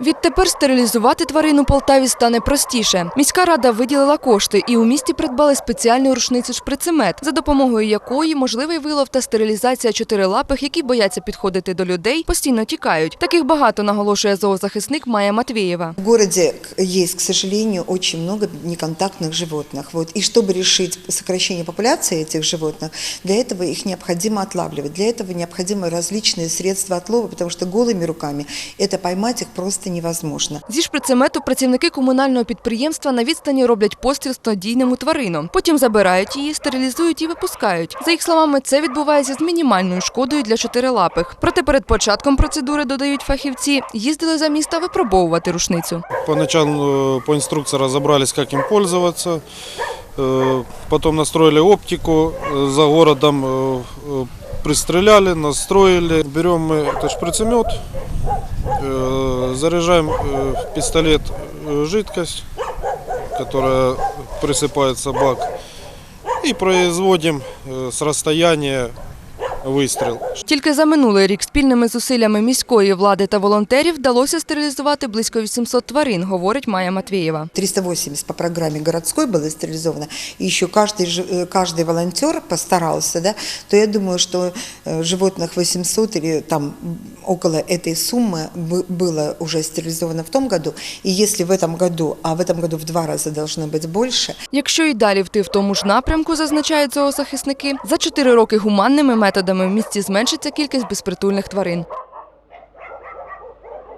Відтепер стерилізувати тварин у Полтаві стане простіше. Міська рада виділила кошти і у місті придбали спеціальну рушницю шприцемет, за допомогою якої можливий вилов та стерилізація чотирилапих, які бояться підходити до людей, постійно тікають. Таких багато наголошує зоозахисник Майя Матвієва. В городе к- есть, к сожалению, очень много неконтактных животных. Вот. И чтобы решить сокращение популяции этих животных, для этого их необходимо отлавливать. Для этого необходимы различные средства отлова, потому что голыми руками это поймать их просто невозможно. Зі шприцемету працівники комунального підприємства на відстані роблять постріл з надійному тварину. Потім забирають її, стерилізують і випускають. За їх словами, це відбувається з мінімальною шкодою для чотирилапих. Проте перед початком процедури додають фахівці, їздили за міста випробовувати рушницю. Поначалу э, по инструкции разобрались, как им пользоваться. Э, Потом настроили оптику. э, За городом э, э, пристреляли, настроили. Берем мы этот шприцемет, э, заряжаем э, в пистолет э, жидкость, которая присыпается в бак. И производим э, с расстояния выстрел. Тільки за минулий рік спільними зусиллями міської влади та волонтерів вдалося стерилізувати близько 800 тварин, говорить Майя Матвієва. 380 по программе городской было стерилизовано, и еще каждый, жи- э, каждый волонтер постарался, да, то я думаю, что э, животных 800 или там около этой суммы бы- было уже стерилизовано в том году. И если в этом году, а в этом году в два раза должно быть больше, Якщо і далі йти в тому ж напрямку, зазначають зоозахисники, за чотири роки гуманними методами в місті зменшиться кількість безпритульних тварин.